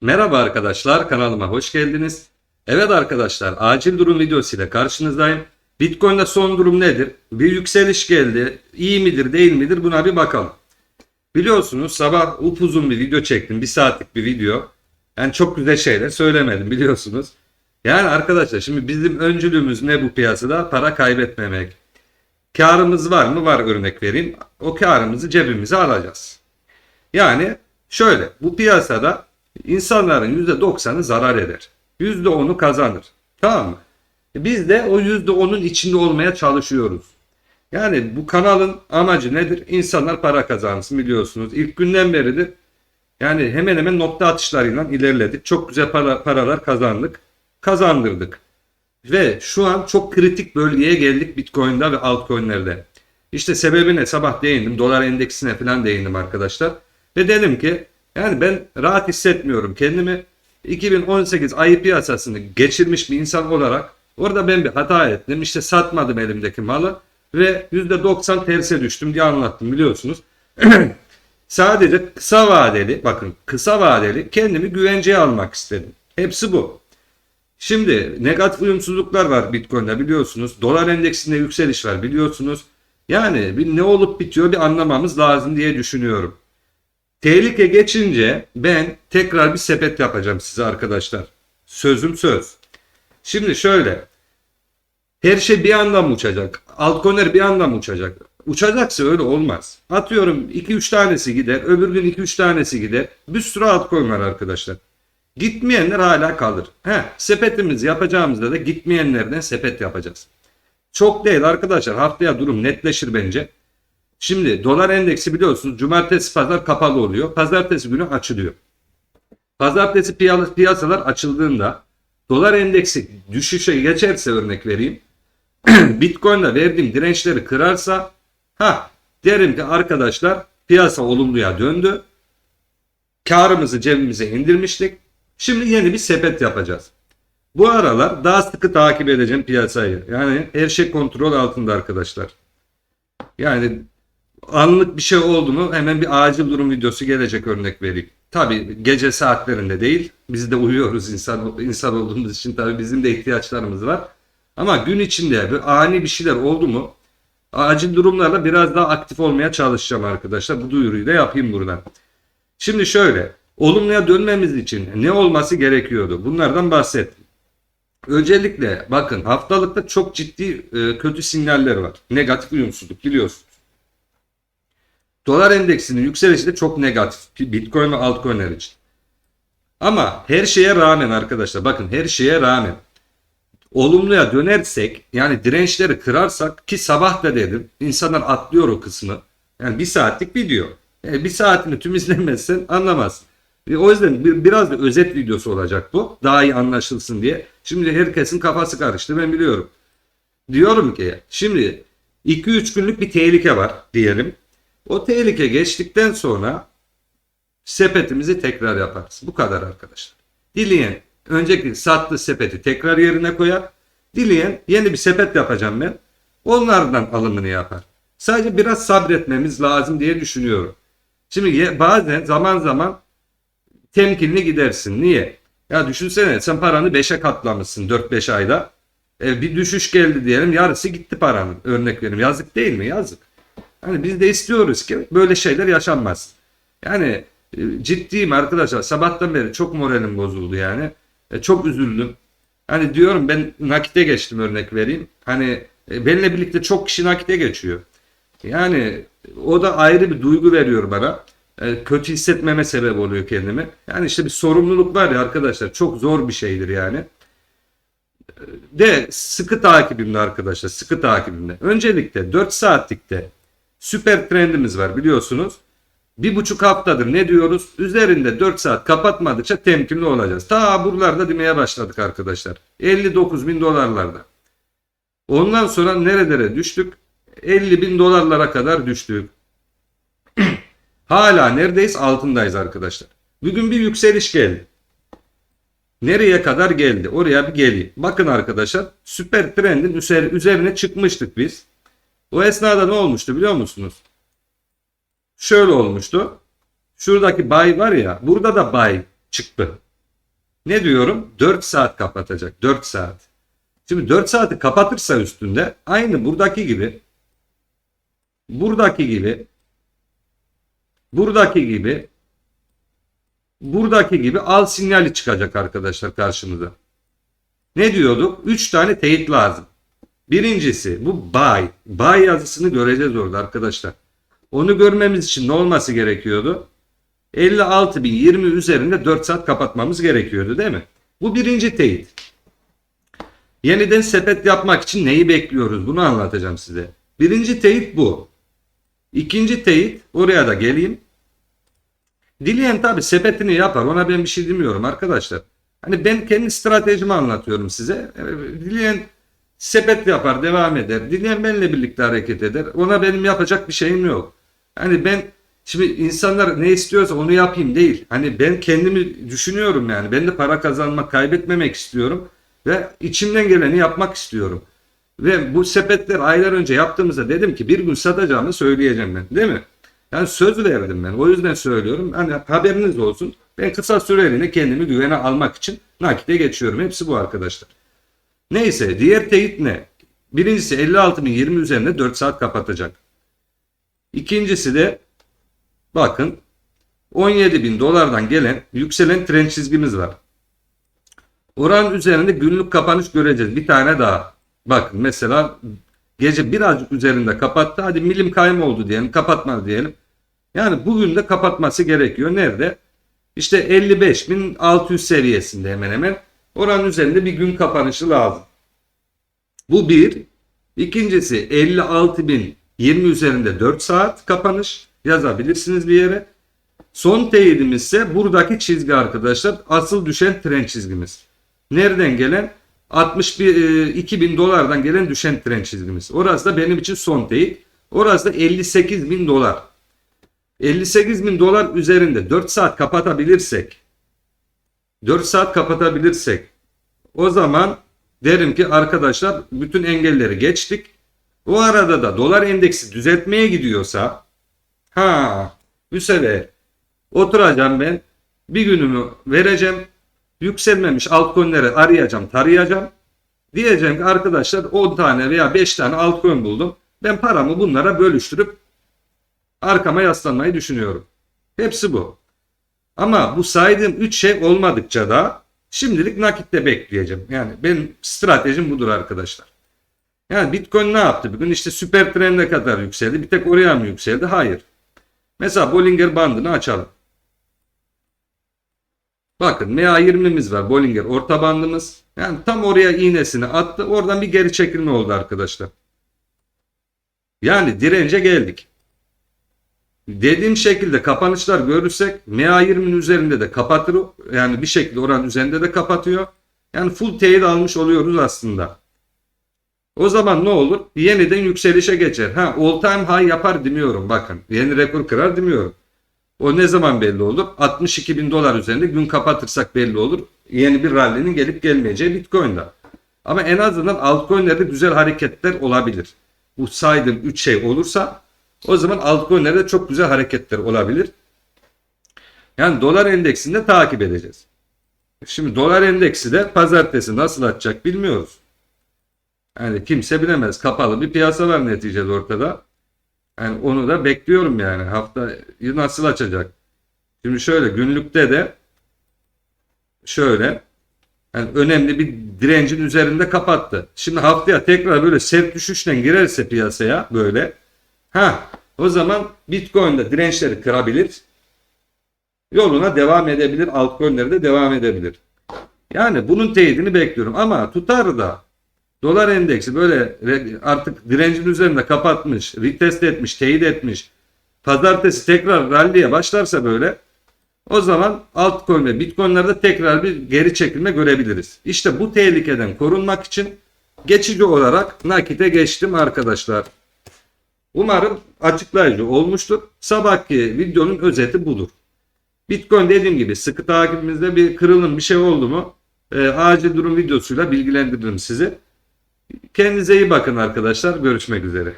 Merhaba arkadaşlar kanalıma hoş geldiniz. Evet arkadaşlar acil durum videosu ile karşınızdayım. Bitcoin'de son durum nedir? Bir yükseliş geldi. İyi midir değil midir buna bir bakalım. Biliyorsunuz sabah upuzun bir video çektim. Bir saatlik bir video. Yani çok güzel şeyler söylemedim biliyorsunuz. Yani arkadaşlar şimdi bizim öncülüğümüz ne bu piyasada? Para kaybetmemek. Karımız var mı? Var örnek vereyim. O karımızı cebimize alacağız. Yani şöyle bu piyasada insanların %90'ı zarar eder. %10'u kazanır. Tamam mı? E Biz de o %10'un içinde olmaya çalışıyoruz. Yani bu kanalın amacı nedir? İnsanlar para kazansın biliyorsunuz. İlk günden beridir yani hemen hemen nokta atışlarıyla ilerledik. Çok güzel para, paralar kazandık. Kazandırdık. Ve şu an çok kritik bölgeye geldik Bitcoin'de ve altcoin'lerde. İşte sebebine sabah değindim. Dolar endeksine falan değindim arkadaşlar. Ve dedim ki yani ben rahat hissetmiyorum kendimi. 2018 ayı piyasasını geçirmiş bir insan olarak orada ben bir hata ettim. İşte satmadım elimdeki malı ve %90 terse düştüm diye anlattım biliyorsunuz. Sadece kısa vadeli bakın kısa vadeli kendimi güvenceye almak istedim. Hepsi bu. Şimdi negatif uyumsuzluklar var Bitcoin'de biliyorsunuz. Dolar endeksinde yükseliş var biliyorsunuz. Yani bir ne olup bitiyor bir anlamamız lazım diye düşünüyorum. Tehlike geçince ben tekrar bir sepet yapacağım size arkadaşlar. Sözüm söz. Şimdi şöyle. Her şey bir anda mı uçacak? Altcoin'ler bir anda mı uçacak? Uçacaksa öyle olmaz. Atıyorum 2-3 tanesi gider. Öbür gün 2-3 tanesi gider. Bir sürü altcoin var arkadaşlar. Gitmeyenler hala kalır. He, sepetimizi yapacağımızda da gitmeyenlerden sepet yapacağız. Çok değil arkadaşlar. Haftaya durum netleşir bence. Şimdi dolar endeksi biliyorsunuz cumartesi pazar kapalı oluyor. Pazartesi günü açılıyor. Pazartesi piya- piyasalar açıldığında dolar endeksi düşüşe geçerse örnek vereyim. Bitcoin'de verdiğim dirençleri kırarsa ha derim ki arkadaşlar piyasa olumluya döndü. Karımızı cebimize indirmiştik. Şimdi yeni bir sepet yapacağız. Bu aralar daha sıkı takip edeceğim piyasayı. Yani her şey kontrol altında arkadaşlar. Yani anlık bir şey oldu mu hemen bir acil durum videosu gelecek örnek vereyim. Tabi gece saatlerinde değil. Biz de uyuyoruz insan insan olduğumuz için tabi bizim de ihtiyaçlarımız var. Ama gün içinde bir ani bir şeyler oldu mu acil durumlarla biraz daha aktif olmaya çalışacağım arkadaşlar. Bu duyuruyu da yapayım buradan. Şimdi şöyle olumluya dönmemiz için ne olması gerekiyordu? Bunlardan bahsettim. Öncelikle bakın haftalıkta çok ciddi e, kötü sinyaller var. Negatif uyumsuzluk biliyorsunuz. Dolar endeksinin yükselişi de çok negatif. Bitcoin ve altcoin'ler için. Ama her şeye rağmen arkadaşlar bakın her şeye rağmen olumluya dönersek yani dirençleri kırarsak ki sabah da dedim insanlar atlıyor o kısmı. Yani bir saatlik video. Yani bir saatini tüm izlemezsen anlamazsın. E, O yüzden bir, biraz da özet videosu olacak bu. Daha iyi anlaşılsın diye. Şimdi herkesin kafası karıştı ben biliyorum. Diyorum ki şimdi 2-3 günlük bir tehlike var diyelim. O tehlike geçtikten sonra sepetimizi tekrar yaparız. Bu kadar arkadaşlar. Dileyen önceki sattığı sepeti tekrar yerine koyar. Dileyen yeni bir sepet yapacağım ben. Onlardan alımını yapar. Sadece biraz sabretmemiz lazım diye düşünüyorum. Şimdi bazen zaman zaman temkinli gidersin. Niye? Ya düşünsene sen paranı 5'e katlamışsın 4-5 ayda. E, bir düşüş geldi diyelim yarısı gitti paranın. Örnek vereyim. Yazık değil mi? Yazık. Hani biz de istiyoruz ki böyle şeyler yaşanmaz. Yani e, ciddiyim arkadaşlar. Sabahtan beri çok moralim bozuldu yani. E, çok üzüldüm. Hani diyorum ben nakite geçtim örnek vereyim. Hani e, benimle birlikte çok kişi nakite geçiyor. Yani o da ayrı bir duygu veriyor bana. E, kötü hissetmeme sebep oluyor kendimi. Yani işte bir sorumluluk var ya arkadaşlar. Çok zor bir şeydir yani. E, De sıkı takibimde arkadaşlar. Sıkı takibimde. Öncelikle 4 saatlikte süper trendimiz var biliyorsunuz. Bir buçuk haftadır ne diyoruz? Üzerinde 4 saat kapatmadıkça temkinli olacağız. Ta buralarda demeye başladık arkadaşlar. 59 bin dolarlarda. Ondan sonra nerelere düştük? 50 bin dolarlara kadar düştük. Hala neredeyiz? Altındayız arkadaşlar. Bugün bir yükseliş geldi. Nereye kadar geldi? Oraya bir geleyim. Bakın arkadaşlar süper trendin üzer- üzerine çıkmıştık biz. O esnada ne olmuştu biliyor musunuz? Şöyle olmuştu. Şuradaki bay var ya burada da bay çıktı. Ne diyorum? 4 saat kapatacak. 4 saat. Şimdi 4 saati kapatırsa üstünde aynı buradaki gibi buradaki gibi buradaki gibi buradaki gibi al sinyali çıkacak arkadaşlar karşımıza. Ne diyorduk? 3 tane teyit lazım. Birincisi bu buy. Buy yazısını göreceğiz orada arkadaşlar. Onu görmemiz için ne olması gerekiyordu? 56.020 üzerinde 4 saat kapatmamız gerekiyordu değil mi? Bu birinci teyit. Yeniden sepet yapmak için neyi bekliyoruz? Bunu anlatacağım size. Birinci teyit bu. İkinci teyit oraya da geleyim. Dileyen tabi sepetini yapar. Ona ben bir şey demiyorum arkadaşlar. Hani ben kendi stratejimi anlatıyorum size. Ee, Dileyen sepet yapar, devam eder. Dileyen benimle birlikte hareket eder. Ona benim yapacak bir şeyim yok. Hani ben şimdi insanlar ne istiyorsa onu yapayım değil. Hani ben kendimi düşünüyorum yani. Ben de para kazanmak, kaybetmemek istiyorum. Ve içimden geleni yapmak istiyorum. Ve bu sepetler aylar önce yaptığımızda dedim ki bir gün satacağımı söyleyeceğim ben. Değil mi? Yani söz verdim ben. O yüzden söylüyorum. Hani haberiniz olsun. Ben kısa süreliğine kendimi güvene almak için nakite geçiyorum. Hepsi bu arkadaşlar. Neyse diğer teyit ne? Birincisi 56.020 üzerine 4 saat kapatacak. İkincisi de bakın 17.000 dolardan gelen yükselen trend çizgimiz var. Oranın üzerinde günlük kapanış göreceğiz. Bir tane daha. Bakın mesela gece birazcık üzerinde kapattı. Hadi milim kayma oldu diyelim. Kapatmadı diyelim. Yani bugün de kapatması gerekiyor. Nerede? İşte 55.600 seviyesinde hemen hemen. Oranın üzerinde bir gün kapanışı lazım. Bu bir. İkincisi 56.020 üzerinde 4 saat kapanış yazabilirsiniz bir yere. Son teyidimiz ise buradaki çizgi arkadaşlar. Asıl düşen trend çizgimiz. Nereden gelen? 61 2000 dolardan gelen düşen trend çizgimiz. Orası da benim için son teyit. Orası da 58 bin dolar. 58 bin dolar üzerinde 4 saat kapatabilirsek 4 saat kapatabilirsek o zaman derim ki arkadaşlar bütün engelleri geçtik. O arada da dolar endeksi düzeltmeye gidiyorsa ha bu sefer oturacağım ben bir günümü vereceğim. Yükselmemiş altcoin'leri arayacağım, tarayacağım. Diyeceğim ki arkadaşlar 10 tane veya 5 tane altcoin buldum. Ben paramı bunlara bölüştürüp arkama yaslanmayı düşünüyorum. Hepsi bu. Ama bu saydığım 3 şey olmadıkça da şimdilik nakitte bekleyeceğim. Yani benim stratejim budur arkadaşlar. Yani Bitcoin ne yaptı bugün? İşte süper trend'e kadar yükseldi. Bir tek oraya mı yükseldi? Hayır. Mesela Bollinger bandını açalım. Bakın MA20'miz var. Bollinger orta bandımız. Yani tam oraya iğnesini attı. Oradan bir geri çekilme oldu arkadaşlar. Yani dirence geldik. Dediğim şekilde kapanışlar görürsek MA20'nin üzerinde de kapatır. Yani bir şekilde oranın üzerinde de kapatıyor. Yani full teyit almış oluyoruz aslında. O zaman ne olur? Yeniden yükselişe geçer. Ha all time high yapar demiyorum bakın. Yeni rekor kırar demiyorum. O ne zaman belli olur? 62 bin dolar üzerinde gün kapatırsak belli olur. Yeni bir rally'nin gelip gelmeyeceği Bitcoin'da. Ama en azından altcoin'lerde güzel hareketler olabilir. Bu saydığım 3 şey olursa o zaman altcoin'lerde çok güzel hareketler olabilir. Yani dolar endeksini de takip edeceğiz. Şimdi dolar endeksi de pazartesi nasıl açacak bilmiyoruz. Yani kimse bilemez. Kapalı bir piyasa var neticede ortada. Yani onu da bekliyorum yani. Haftayı nasıl açacak? Şimdi şöyle günlükte de şöyle yani önemli bir direncin üzerinde kapattı. Şimdi haftaya tekrar böyle sert düşüşle girerse piyasaya böyle ha o zaman Bitcoin'de dirençleri kırabilir. Yoluna devam edebilir. Altcoin'leri de devam edebilir. Yani bunun teyidini bekliyorum ama tutar da Dolar endeksi böyle artık direncin üzerinde kapatmış, retest etmiş, teyit etmiş. Pazartesi tekrar rally'ye başlarsa böyle o zaman altcoin ve bitcoinlerde tekrar bir geri çekilme görebiliriz. İşte bu tehlikeden korunmak için geçici olarak nakite geçtim arkadaşlar. Umarım açıklayıcı olmuştur. Sabahki videonun özeti budur. Bitcoin dediğim gibi sıkı takibimizde bir kırılım bir şey oldu mu e, acil durum videosuyla bilgilendiririm sizi. Kendinize iyi bakın arkadaşlar. Görüşmek üzere.